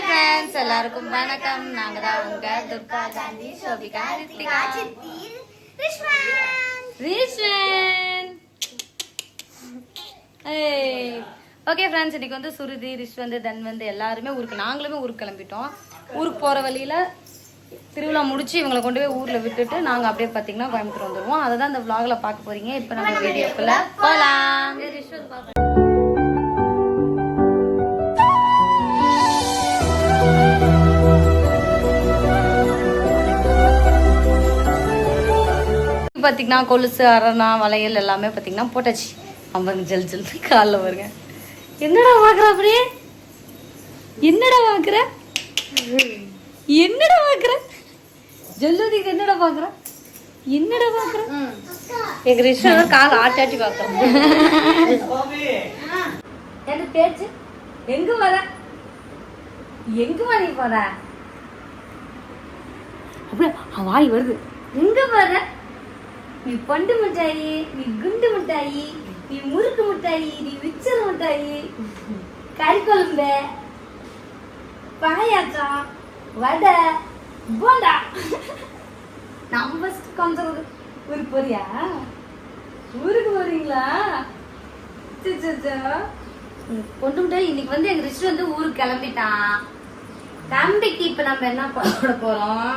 Hi friends எல்லாருக்கும் வணக்கம். நாங்க தான் உங்க துர்கா காந்தி சோபிகா ரித்திகா. ஓகே ஃப்ரெண்ட்ஸ் இன்னைக்கு வந்து சுருதி ரிஷ்வந்த் தன் வந்து எல்லாருமே ஊருக்கு நாங்களுமே ஊருக்கு கிளம்பிட்டோம். ஊருக்கு போகிற வழியில் திருவிழா முடிச்சு இவங்களை கொண்டு போய் ஊரில் விட்டுட்டு நாங்கள் அப்படியே பார்த்தீங்கன்னா கோயம்புத்தூர் வந்துடுவோம் அதை தான் இந்த vlogல பார்க்க போறீங்க. இப்போ நம்ம வீடியோக்குள்ள போகலாம் ரிஷ்வந்த் பார்க்க பார்த்திங்கன்னா கொலுசு அரணா வளையல் எல்லாமே பார்த்தீங்கன்னா போட்டாச்சு. அம்மன் ஜல் ஜல் காலில் வருங்க என்னடா பார்க்குற அப்படியே? என்னடா பார்க்குற என்னடா பார்க்குற ஜல்லுதிக்கு என்னடா பார்க்குற என்னடா பார்க்குற எங்க ரிஷன் கால் ஆட்டி ஆட்டி பார்க்குறோம் என்ன பேச்சு? எங்க வர? எங்க வர நீ போற? அப்படியே வாய் வருது. எங்கே வர? நீ பண்டு மிட்டாயி நீ குண்டு மிட்டாயி நீ முறுக்கு மிட்டாயி நீ மிச்சர் மிட்டாயி கறி குழம்பு பாயாச்சம் வடை போண்டா. நம்ம கொஞ்சம் ஊருக்கு போறியா? ஊருக்கு போறீங்களா? சரி, சரி, இன்னைக்கு வந்து எங்க ரிஷி வந்து ஊருக்கு கிளம்பிட்டான். தம்பிக்கு இப்ப நம்ம என்ன பண்ண போறோம்?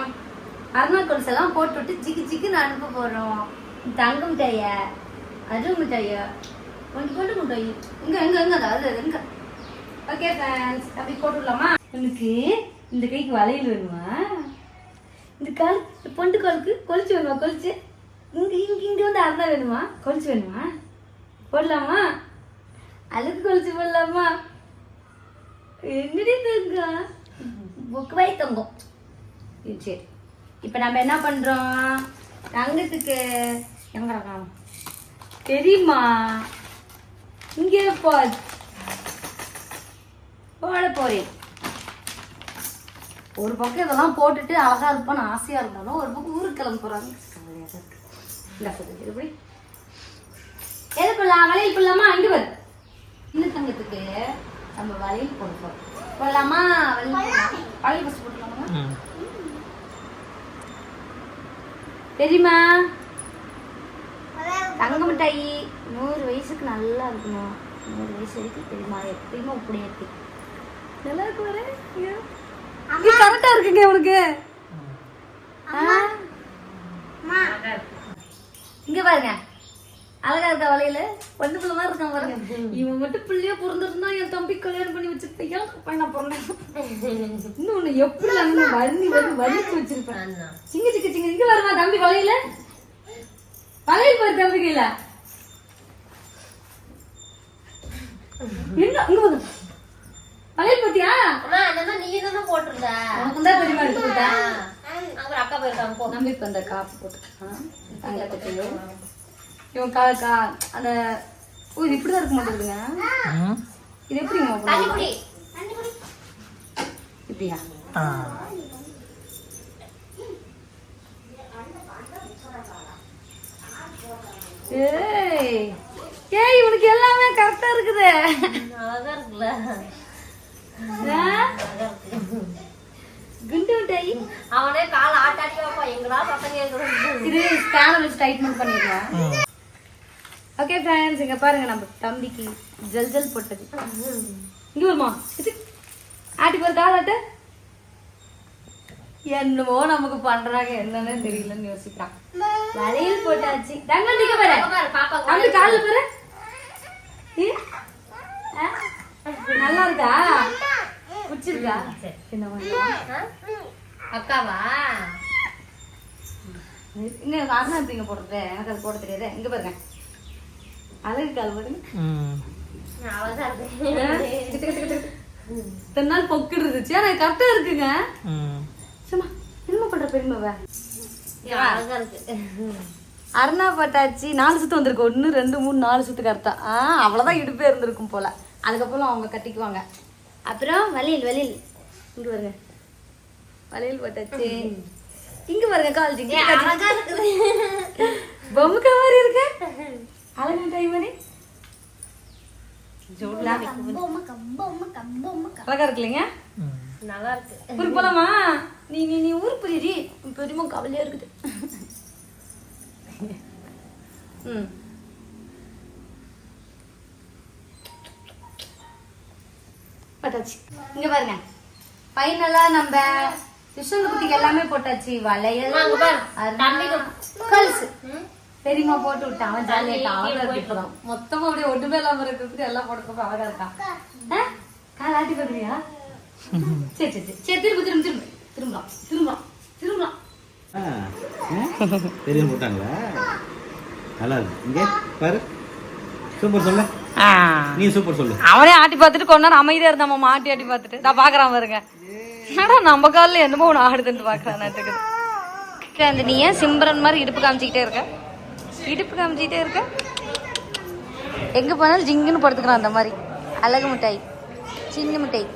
அருணா கொலுசு எல்லாம் போட்டு விட்டு ஜிக்கு ஜிக்குன்னு அனுப்ப போறோம். தங்க மிட்டாய அரு மிட்டாய கொஞ்சம் கொண்டு மிட்டாய் இங்க எங்க எங்க அது அது எங்க ஓகே ஃப்ரெண்ட்ஸ் அப்படி போட்டு விடலாமா எனக்கு இந்த கைக்கு வளையல் வேணுமா? இந்த கால் பொண்டு காலுக்கு கொலிச்சு வேணுமா? கொலிச்சு இங்க இங்க இங்க வந்து அருணா வேணுமா? கொலிச்சு வேணுமா? போடலாமா? அழுக்கு கொலிச்சு போடலாமா? என்னடி தங்கம்? புக்கு வை தங்கம். சரி. இப்போ நம்ம என்ன பண்றோம்? தங்கத்துக்கு எங்க இருக்கான் தெரியுமா? இங்கே போ. போட போறேன் ஒரு பக்கம் இதெல்லாம் போட்டுட்டு அழகா இருப்பான்னு ஆசையா இருந்தாலும் ஒரு பக்கம் ஊருக்கு கிளம்ப எப்படி? எது பண்ணலாம் வளையல் போடலாமா இங்க வரு இந்த தங்கத்துக்கு நம்ம வளையல் போட போறோம் போடலாமா. வளையல். வளையல் ஃபஸ்ட் போட்டுலாமா தெரியுமா? தங்க மிட்டாயி நூறு வயசுக்கு நல்லா இருக்கணும். நூறு வயசு வரைக்கும் தெரியுமா? எப்பயுமே அப்படியே இருக்கு? நல்லா இருக்கு இது கரெக்டா இருக்குங்க உனக்கு. ஆ? இங்க பாருங்க. அழகா இருக்கா வலையில? பொண்ணு பிள்ளை மாதிரி இருக்கான் பாருங்க. இவன் மட்டும் பிள்ளையா பிறந்திருந்தா என் தம்பி கல்யாணம் பண்ணி வச்சிருப்பையா பையனா பிறந்தேன் இன்னொன்னு எப்படி அங்க வண்டி வந்து வலிச்சு வச்சிருப்பேன்? சிங்க சிக்க சிங்க. இங்க வருமா தம்பி வலையில? வலையில் பாரு தம்பி கையில. என்ன? இங்க வந்து வலையில் பாத்தியா? நீ தானே போட்டிருந்த. உனக்கு தான் பெரியமா எடுத்து கொடுத்தா அப்புறம் அக்கா போயிருக்காங்க, இப்ப இந்த காப்பு போட்டுக்கலாம். தங்கத்துக்கு இவன் கா கா அந்த ஓ இது இப்படிதான் இருக்க மாட்டேங்குதுங்க. இது எப்படிங்க. இப்படியா? ஏய் ஏய் இவனுக்கு எல்லாமே கரெக்டா இருக்குது. அழகா இருக்குல்ல? குண்டு மிட்டாய் அவனே கால் ஆட்டாடி வைப்பான். எங்கடா சத்தம் கேக்குது? இது ஸ்கேனர் வச்சு டைட்மெண்ட் பண்ணிடலாம் ஓகே ஃப்ரெண்ட்ஸ் இங்க பாருங்க நம்ம தம்பிக்கு ஜல் ஜல் போட்டது. இங்க வருமா? இது ஆட்டி பாரு காலாட்ட என்னமோ நமக்கு பண்றாங்க என்னன்னு தெரியலன்னு யோசிக்கிறான். வளையல் போட்டாச்சு. தங்க நீங்க பாரு. தம்பி கால்ல பாரு? நல்லா இருக்கா? பிடிச்சிருக்கா? அக்காவா? இங்க அருணா எப்படிங்க போடுறது? எனக்கு அது போட தெரியாது. இங்க பாருங்க. டிக்கு. இத்தனை நாள் பொக்கிட்டு இருந்துச்சு ஆனா கரெக்டா இருக்குங்க. சும்மா என்னமா பண்ற பெருமாவ அருணா பட்டாச்சு நாலு சுத்து வந்திருக்கு. ஒன்னு ரெண்டு மூணு நாலு சுத்து கரெக்டா ஆ. அவ்வளவுதான் இடுப்பே இருந்திருக்கும் போல. அதுக்கப்புறம் அவங்க கட்டிக்குவாங்க. அப்புறம் வளையல் வளையல் இங்க பாருங்க. வளையல் போட்டாச்சு. இங்க பாருங்க கால் பொம்முக்க மாதிரி இருக்கு. அழகா டைம் மாதிரி அழகா இருக்கு இல்லைங்க நல்லா இருக்கு ஊருக்கு போலாமா நீ நீ நீ ஊருக்கு போயிடி உன் பெரியமா கவலையா இருக்குது ம் இங்க பாருங்க. ஃபைனலா நம்ம குட்டிக்கு எல்லாமே போட்டாச்சு. வளையல் அங்க பாரு. அருணா, கொலுசு பெரியம்மா போட்டு விட்டான். அவன் அழகா இருக்கான் மொத்தமா அப்படியே ஒண்ணுமே இல்லாம இருக்கிறதுக்கு எல்லாம் போட்டுக்கப்ப அழகா இருக்கான்? கால் ஆட்டி சரி சரி சரி. சரி திரும்ப திரும்ப திரும்ப. திரும்பலாம் திரும்பலாம் திரும்பலாம். போட்டாங்களா? நல்லா இருக்கு. இங்கே பாரு. சூப்பர் சொல்லு. நீ சூப்பர் சொல்லு. அவனே ஆட்டி பார்த்துட்டு கொஞ்ச நேரம் அமைதியா இருந்தா மாமா ஆட்டி ஆட்டி பார்த்துட்டு. நான் பாக்குறான் பாருங்க. என்னடா நம்ம காலில் என்னமோ ஒன்று ஆடுதுன்னு பாக்குறான் அந்த நீ ஏன் சிம்ரன் மாதிரி இடுப்பு காமிச்சிக்கிட்டே இருக்க? இடுப்பு காமிச்சிட்டே இருக்க. எங்க போனாலும் ஜிங்குன்னு படுத்துக்கிறோம் அந்த மாதிரி. அழகு மிட்டாய். சின்ன மிட்டாய்.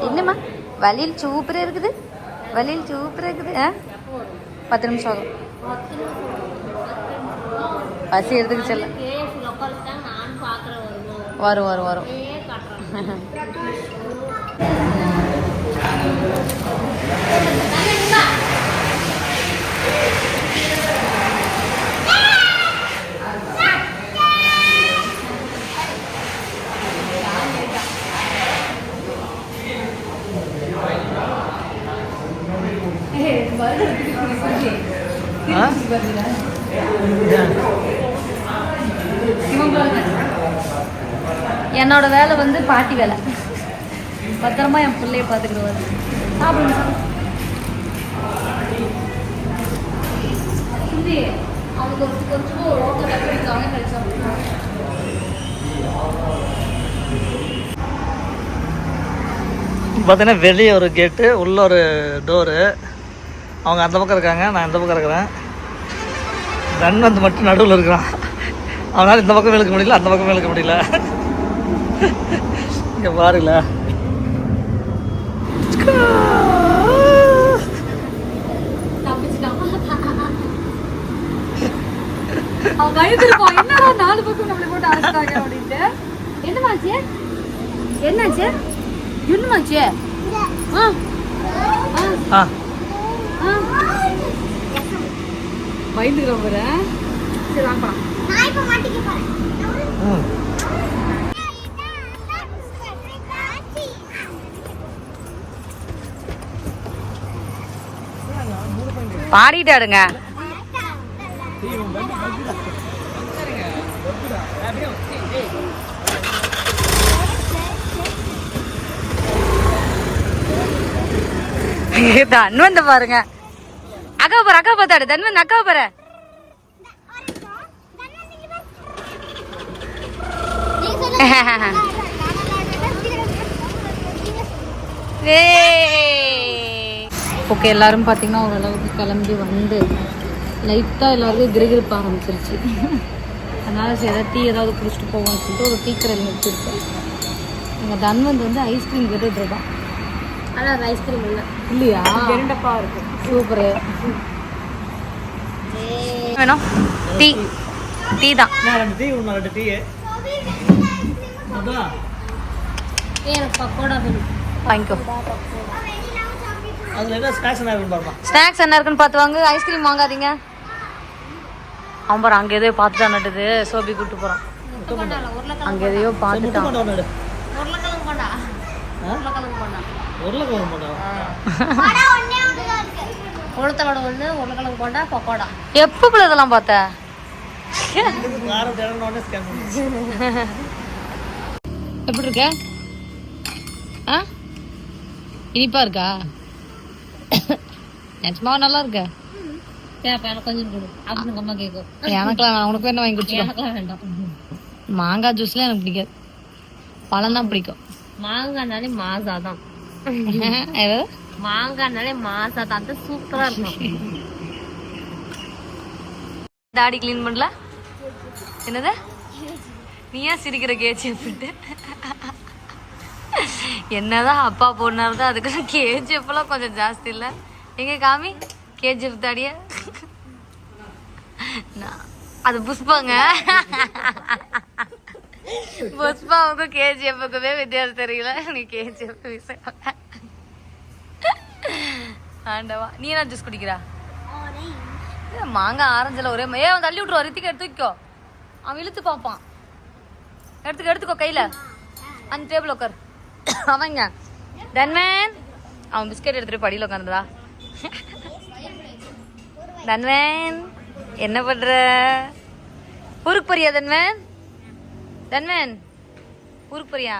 என்னம்மா? வலியில் சூப்பராக இருக்குது. வலியில் சூப்பராக இருக்குது. ஆ? பத்து நிமிஷம் ஆகும். பசி எடுத்துக்கு செல்ல. வரும் வரும் வரும். Thank you. பாட்டி வேலை. பத்திரமா என் பிள்ளைய பார்த்துக்கிடுவாரு சாப்பிடுங்க பார்த்தீங்கன்னா வெளியே ஒரு கேட்டு உள்ள ஒரு டோரு அவங்க அந்த பக்கம் இருக்காங்க நான் இந்த பக்கம் இருக்கிறேன். தன் வந்து மட்டும் நடுவில் இருக்கிறான். அவனால் இந்த பக்கம் இழுக்க முடியல அந்த பக்கம் இழுக்க முடியல. இங்கே பாருங்கள. அவன் பயந்துருப்பான் என்னடா நாலு பக்கம் நம்மளை போட்டு அழைச்சிட்டாங்க அப்படின்ட்டு. என்னமாச்சு என்னாச்சு என்னமாச்சு ஆ. ஆ. ஆ. பயந்துக்கிறோம் சரி வாங்க போலாம் பாடிட்டாருங்க. பாடிட்டாடுங்க தன்வந்த பாருங்க. அக்கா பாரு அக்கா பார்த்தாடு தன்வந்த் அக்கா பாரு. ஓகே எல்லாரும் பார்த்தீங்கன்னா ஓரளவுக்கு கிளம்பி வந்து லைட்டாக எல்லாருக்கும் கிரிகிருப்ப ஆரம்பிச்சிருச்சு. அதனால சரி ஏதாவது டீ ஏதாவது குடிச்சிட்டு போவோம்னு சொல்லிட்டு ஒரு டீ கடையில் நிறுத்திருக்கேன் எங்கள் தன்வந்த் வந்து ஐஸ்கிரீம் கேட்டுட்டு இருக்கான் ஆனால் ஐஸ்கிரீம் இல்லை. இல்லையா? இரண்டப்பா இருக்கு. சூப்பரு. வேணும்? டீ. டீ. தான். ரெண்டு டீ ஒன்று ரெண்டு டீ எனக்கு பக்கோடா வேணும் வாங்கிக்கோ. ஸ்நாக்ஸ் என்ன இருக்குன்னு பாருமா ஸ்நாக்ஸ் என்ன இருக்குன்னு பார்த்து வாங்க ஐஸ்கிரீம் வாங்காதீங்க. அவன் அங்கே எதையோ பார்த்துட்டான் நட்டுது. சோபி கூட்டு போகிறான் அங்கே எதையோ பார்த்துட்டான். எப்போ பிள்ளை இதெல்லாம் பார்த்த? எப்படி இருக்க? இனிப்பா இருக்கா? நிஜமா நல்லா இருக்க எனக்குலாம். உனக்கு என்ன வாங்கி வேண்டாம். மாங்காய் ஜூஸ்லாம் எனக்கு பிடிக்காது. பழம் தான் பிடிக்கும். மாங்காய்னாலே மாசா தான். மாங்காய்னாலே மாசா தான். சூப்பரா இருக்கும். தாடி க்ளீன் பண்ணல? என்னது? நீ ஏன் சிரிக்கிற கேஜி அப்படின்ட்டு என்னதான் அப்பா பொண்ணாரு தான் அதுக்கு கேஜிஎஃப்லாம் கொஞ்சம் ஜாஸ்தி இல்லை. எங்க காமி? கேஜிஎஃப் தாடிய? நான் அது புஷ்பாங்க. புஷ்பாவுக்கும் கேஜிஎஃப்க்குமே வித்தியாசம் தெரியல. நீ கேஜிஎஃப் ஆண்டவா நீ என்ன ஜூஸ் குடிக்கிறா? ஏ, மாங்காய் ஆரஞ்சில் ஒரே ஏ அவன் தள்ளி விட்ருவா ரித்திக்கு எடுத்து வைக்கோ. அவன் இழுத்து பார்ப்பான். எடுத்துக்க எடுத்துக்கோ கையில். அந்த டேபிள் உட்கார் அவங்க. தன்வன். அவன் பிஸ்கெட் எடுத்துட்டு படியில் உட்காந்துடா தன்வன் என்ன பண்ற? ஊருக்கு போறியா தன்வன்? தன்வன் ஊருக்கு போறியா?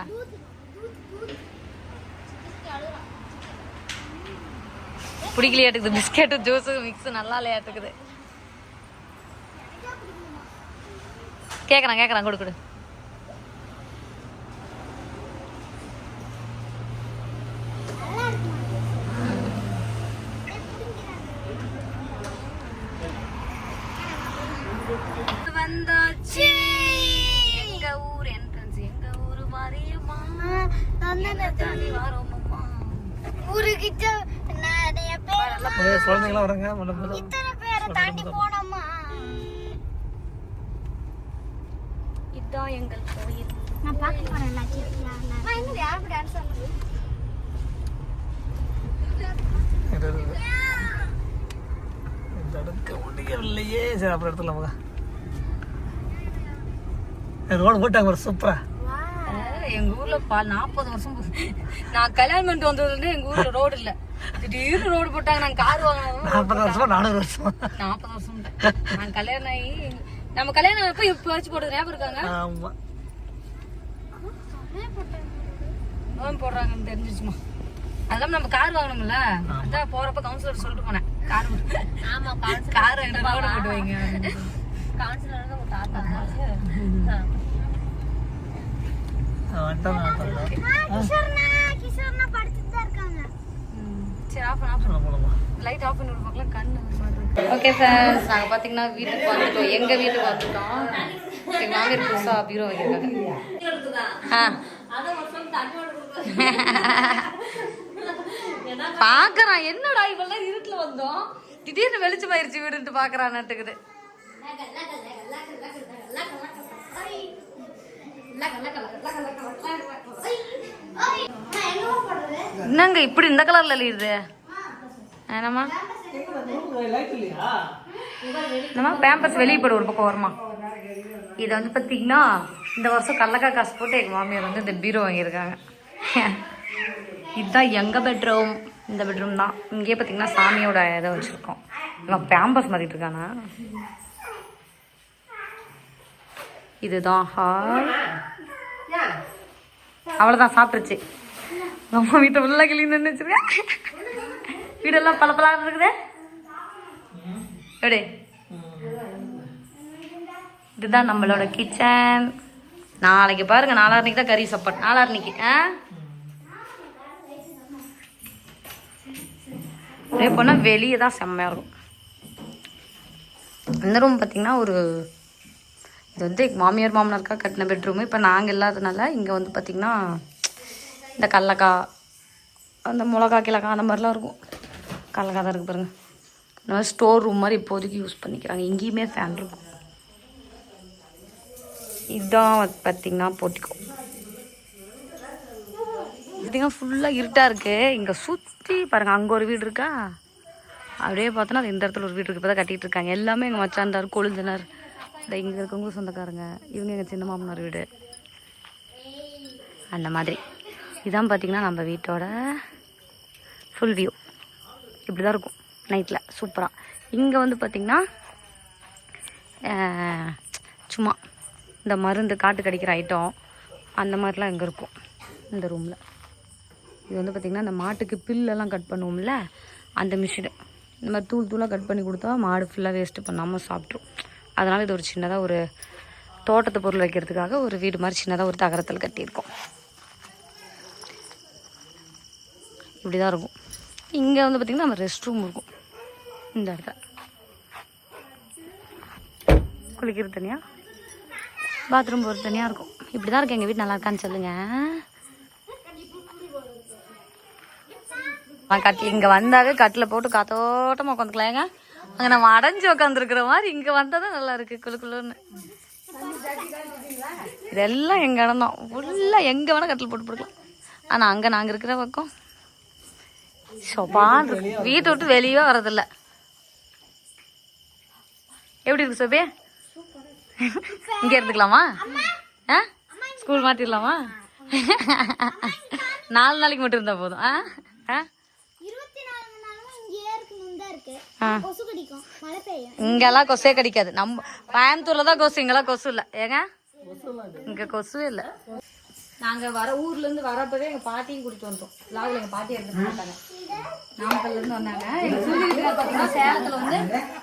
பிடிக்கலையாட்டுக்குது பிஸ்கெட்டும் ஜூஸு மிக்ஸ் நல்லா இல்லையாட்டுக்குது கேட்குறான் கேட்குறான் கொடு கொடு. நிறைய குழந்தைங்களாம் வராங்க. மண்டபம் இத்தனை பேரை தாண்டி போனோமா? இதான் எங்கள் கோயில். நான் பார்க்க போறேன் எல்லாத்தையும் நான் இன்னும் யாரும் டான்ஸ் ஆடுறது? தடுக்க முடியவில்லையே. சரி அப்புறம் எடுத்துடலாம்? போக ரோடு போட்டாங்க ஒரு சூப்பரா. எங்க ஊர்ல பா- நாற்பது வருஷம். நான் கல்யாணம் பண்ணிட்டு வந்ததுல இருந்து எங்க ஊர்ல ரோடு இல்ல. திடீர்னு ரோடு போட்டாங்க நாங்க கார் வாங்கினோம் நாற்பது வருஷமா நானூறு வருஷமா? நாற்பது வருஷம். நான் கல்யாணம் ஆகி நம்ம கல்யாணம் எப்ப இப்ப வச்சு போட்டது ஞாபகம் இருக்காங்க? ஆமா. லோன் போடுறாங்கன்னு தெரிஞ்சிச்சுமா அதெல்லாம் நம்ம கார் வாங்கணும்ல. அதான் போறப்ப கவுன்சிலர் சொல்லிட்டு போனேன். கார் ஆமா கார் ரோடு போட்டு வைங்க. கவுன்சிலர் ஓகே சார் நாங்கள் பார்த்தீங்கன்னா வீட்டுக்கு வந்துட்டோம். எங்கள் வீட்டுக்கு வந்துட்டோம்? எங்கள் மாமியார் புதுசாக பீரோ வைக்கிறாங்க பார்க்கறான் என்னடா இவெல்லாம் இருட்டில் வந்தோம்? திடீர்னு வெளிச்சமாயிருச்சு வீடுன்ட்டு பார்க்கறான் என்னங்க இப்படி இந்த கலர்ல லீடு என்னம்மா? நம்ம பேம்பஸ் வெளியே போடு ஒரு பக்கம் வருமா இதை வந்து பார்த்தீங்கன்னா இந்த வருஷம் கடலக்காய் காசு போட்டு எங்கள் மாமியார் வந்து இந்த பீரோ வாங்கியிருக்காங்க. இதுதான் எங்கள் பெட்ரூம் இந்த பெட்ரூம் தான். இங்கேயே பார்த்தீங்கன்னா சாமியோட இதை வச்சுருக்கோம். இவன் பேம்பஸ் மாற்றிட்டு இருக்கானா? இதுதான். ஹால் அவ்வளோதான் சாப்பிட்டுருச்சு. நம்ம வீட்டை ஃபுல்லாக கிளீன் வச்சுருக்கேன் வீடெல்லாம் பளபளன்னு இருக்குது? எப்படி இதுதான் நம்மளோட கிச்சன் நாளைக்கு பாருங்க நாளான்னைக்கு தான் கறி சாப்பாடு. நாளான்னைக்கு ஆ? அப்படியே போனால் வெளியே தான் செம்மையாக இருக்கும். இந்த ரூம் பார்த்தீங்கன்னா ஒரு இது வந்து எங்கள் மாமியார் மாமனாருக்காக கட்டின பெட்ரூமு இப்போ நாங்கள் இல்லாததுனால இங்கே வந்து பார்த்திங்கன்னா இந்த கடலக்காய் அந்த மிளகா கிழக்கா அந்த மாதிரிலாம் இருக்கும். கடலக்காய் தான் இருக்குது பாருங்க. இந்த மாதிரி ஸ்டோர் ரூம் மாதிரி இப்போதைக்கு யூஸ் பண்ணிக்கிறாங்க. எங்கேயுமே ஃபேன் இருக்கும். இதுதான் பார்த்திங்கன்னா போட்டிக்கும் பார்த்திங்கன்னா ஃபுல்லாக இருட்டாக இருக்குது இங்கே சுற்றி பாருங்கள் அங்கே ஒரு வீடு இருக்கா? அப்படியே பார்த்தோன்னா அது இந்த இடத்துல ஒரு வீடு இருக்குது இப்போ தான் கட்டிகிட்டு இருக்காங்க. எல்லாமே எங்கள் மச்சாந்தார் கொழுந்தனர். இந்த இங்கே இருக்கவங்களும் சொந்தக்காரங்க இவங்க எங்கள் சின்ன மாமனார் வீடு. அந்த மாதிரி. இதான் பார்த்திங்கன்னா நம்ம வீட்டோட ஃபுல் வியூ இப்படி தான் இருக்கும் நைட்டில் சூப்பராக இங்கே வந்து பார்த்திங்கன்னா சும்மா இந்த மருந்து காட்டு கடிக்கிற ஐட்டம் அந்த மாதிரிலாம் இங்கே இருக்கும். இந்த ரூமில் இது வந்து பார்த்திங்கன்னா இந்த மாட்டுக்கு பில்லெல்லாம் கட் பண்ணுவோம்ல அந்த மிஷினு இந்த மாதிரி தூள் தூளாக கட் பண்ணி கொடுத்தா மாடு ஃபுல்லாக வேஸ்ட்டு பண்ணாமல் சாப்பிட்ரும் அதனால் இது ஒரு சின்னதாக ஒரு தோட்டத்து பொருள் வைக்கிறதுக்காக ஒரு வீடு மாதிரி சின்னதாக ஒரு தகரத்தில் கட்டியிருக்கோம். இப்படி தான் இருக்கும். இங்கே வந்து பார்த்திங்கன்னா நம்ம ரெஸ்ட் ரூம் இருக்கும். இந்த இடத்துல. குளிக்கிறது தனியாக பாத்ரூம் போகிறது தனியாக இருக்கும். இப்படி தான் இருக்கு. எங்கள் வீட்டு நல்லா இருக்கான்னு சொல்லுங்கள் கட்டில் இங்கே வந்தாவே கட்டில் போட்டு காத்தோட்டமாக உட்காந்துக்கலாங்க அங்கே நம்ம அடைஞ்சு உட்காந்துருக்குற மாதிரி இங்கே வந்தால் தான் நல்லா இருக்கு குளு குளுன்னு. இதெல்லாம் எங்க இடம் தான் ஃபுல்லாக எங்கே வேணால் கட்டில் போட்டு போட்டுக்கலாம். ஆனால் அங்கே நாங்கள் இருக்கிற பக்கம். சொபான் வீட்டை விட்டு வெளியே வரதில்ல எப்படி இருக்கு சோபியா? இங்கே இருந்துக்கலாமா? ஆ? ஸ்கூல் மாற்றிடலாமா நாலு நாளைக்கு மட்டும் இருந்தால் போதும். ஆ? ஆ இருபத்தி நாலு மணி நேரமும் இங்கேயே இருக்கணும் தான் இருக்கு ஆ. கொசு கடிக்கும் மழை பெய்யும் இங்கெல்லாம் கொசே கடிக்காது. நம்ம கோயம்புத்தூர்ல தான் கொசு இங்கெல்லாம் கொசு இல்லை. ஏங்க? இங்க கொசுவே இல்லை. நாங்க வர ஊர்ல இருந்து வரப்பவே எங்க பாட்டியும் கூட்டிட்டு வந்தோம் லாவில் எங்க பாட்டி இருந்து மாட்டாங்க நாமக்கல்ல இருந்து வந்தாங்க. எங்க சூரிய பாத்தீங்கன்னா சேலத்துல வந்து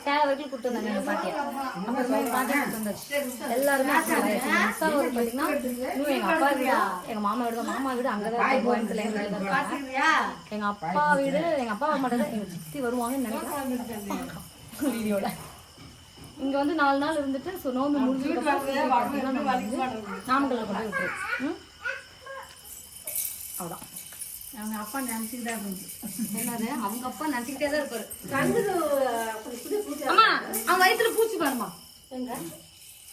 சேலம் வரைக்கும் கூட்டு வந்தாங்க எங்க பாட்டியை அப்புறமா எங்க பாட்டியை கூட்டு வந்தாச்சு. எல்லாருமே அக்கா ஒரு பாத்தீங்கன்னா இன்னும் எங்க அப்பா வீடா எங்க மாமா வீடு மாமா வீடு அங்கதான் கோயம்புத்தூர்ல எங்க வீடு. தான் எங்க அப்பா வீடு எங்க அப்பா மட்டும் எங்க சித்தி வருவாங்கன்னு நினைக்கிறேன். வீடியோல. இங்க வந்து நாலு நாள் இருந்துட்டு ஸோ நோம்பு முடிஞ்சு நாமக்கல்ல கொண்டு போய் அவ்வளோதான் அவங்க அப்பா நினைச்சுட்டு தான் இருந்துச்சு. என்னது? அவங்க அப்பா நினைச்சுக்கிட்டே தான் இருப்பாரு. அம்மா அவன் வயித்துல பூச்சி பாருமா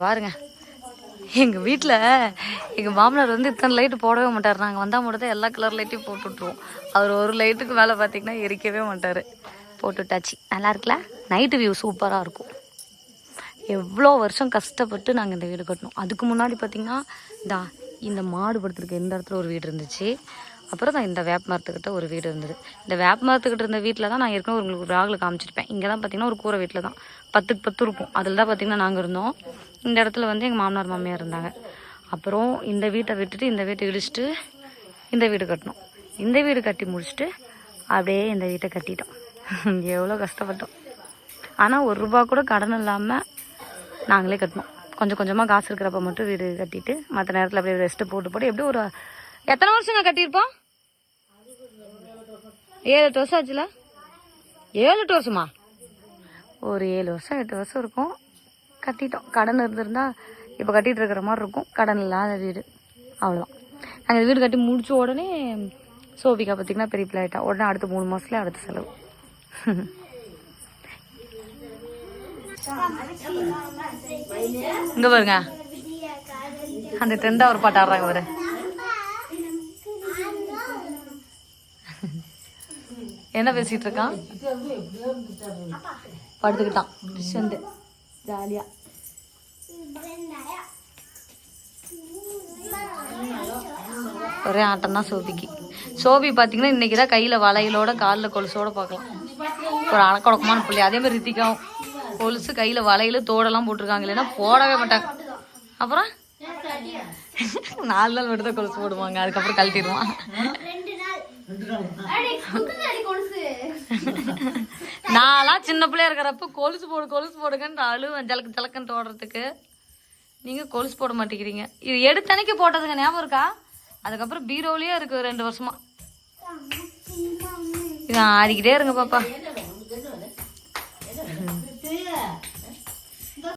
பாருங்க. எங்க வீட்ல எங்க மாமனார் வந்து இத்தனை லைட்டு போடவே மாட்டார். நாங்க வந்தா மட்டும் தான் எல்லா கலர் லைட்டையும் போட்டு விட்டுருவோம். அவர் ஒரு லைட்டுக்கு மேல பாத்தீங்கன்னா எரிக்கவே மாட்டாரு. போட்டு விட்டாச்சு. நல்லா இருக்குல்ல? நைட்டு வியூ சூப்பரா இருக்கும். எவ்வளோ வருஷம் கஷ்டப்பட்டு நாங்கள் இந்த வீடு கட்டினோம். அதுக்கு முன்னாடி பார்த்தீங்கன்னா தா இந்த மாடு படுத்துருக்க இந்த இடத்துல ஒரு வீடு இருந்துச்சு. அப்புறம் தான் இந்த வேப்ப மரத்துக்கிட்ட ஒரு வீடு இருந்தது. இந்த வேப்ப மரத்துக்கிட்ட இருந்த வீட்டில் தான் நான் ஏற்கனவே உங்களுக்கு ஒரு ராகில் காமிச்சிருப்பேன். இங்கே தான் பார்த்தீங்கன்னா ஒரு கூரை வீட்டில் தான். பத்துக்கு பத்து இருக்கும். அதில் தான் பார்த்தீங்கன்னா நாங்கள் இருந்தோம். இந்த இடத்துல வந்து எங்கள் மாமனார் மாமியார் இருந்தாங்க. அப்புறம் இந்த வீட்டை விட்டுட்டு இந்த வீட்டை இடிச்சிட்டு இந்த வீடு கட்டினோம். இந்த வீடு கட்டி முடிச்சுட்டு அப்படியே இந்த வீட்டை கட்டிட்டோம். எவ்வளோ கஷ்டப்பட்டோம். ஆனால் ஒரு ரூபா கூட கடன் இல்லாமல் நாங்களே கட்டினோம். கொஞ்சம் கொஞ்சமாக காசு இருக்கிறப்ப மட்டும் வீடு கட்டிட்டு மற்ற நேரத்தில் அப்படியே ரெஸ்ட்டு போட்டு போட்டு எப்படி ஒரு எத்தனை வருஷங்க கட்டியிருப்போம்? ஏழு எட்டு வருஷம் ஆச்சுல? ஏழு எட்டு வருஷமா? ஒரு ஏழு வருஷம் எட்டு வருஷம் இருக்கும். கட்டிட்டோம். கடன் இருந்திருந்தா இப்போ கட்டிகிட்டு இருக்கிற மாதிரி இருக்கும். கடன் இல்லாத வீடு. அவ்வளோதான் நாங்கள் வீடு கட்டி முடிச்ச உடனே சோபிகா பார்த்தீங்கன்னா பெரிய பிள்ளை உடனே அடுத்த மூணு மாதத்துல அடுத்த செலவு. இங்க பாருங்க. அந்த ட்ரெண்டா ஒரு பாட்டு ஆடுறாங்க பாரு. என்ன பேசிட்டு இருக்கான்? படுத்துக்கிட்டான். செண்டு ஜாலியா. ஒரே ஆட்டம் தான் சோபிக்கு. சோபி பார்த்தீங்கன்னா இன்னைக்கு தான் கையில் வளையலோட காலில் கொலுசோட பார்க்கலாம் ஒரு அணக்கொடக்கமான பிள்ளை. அதே மாதிரி ரித்திகாவும். கொலுசு கையில் வலையில் தோடெல்லாம் போட்டிருக்காங்க இல்லைன்னா போடவே மாட்டாங்க. அப்புறம்? நாலு நாள் மட்டும் தான் கொலுசு போடுவாங்க அதுக்கப்புறம் கழட்டிடுவான். நான்லாம் சின்ன பிள்ளையா இருக்கிறப்ப கொலுசு போடு கொலுசு போடுங்கன்னு அழுவேன் ஜலக்கு ஜலக்குன்னு ஓடுறதுக்கு நீங்க கொலுசு போட மாட்டேங்கிறீங்க. இது எடுத்தனைக்கு போட்டதுங்க ஞாபகம் இருக்கா? அதுக்கப்புறம் பீரோலயே இருக்கு ரெண்டு வருஷமா. இது ஆடிக்கிட்டே இருங்க பாப்பா.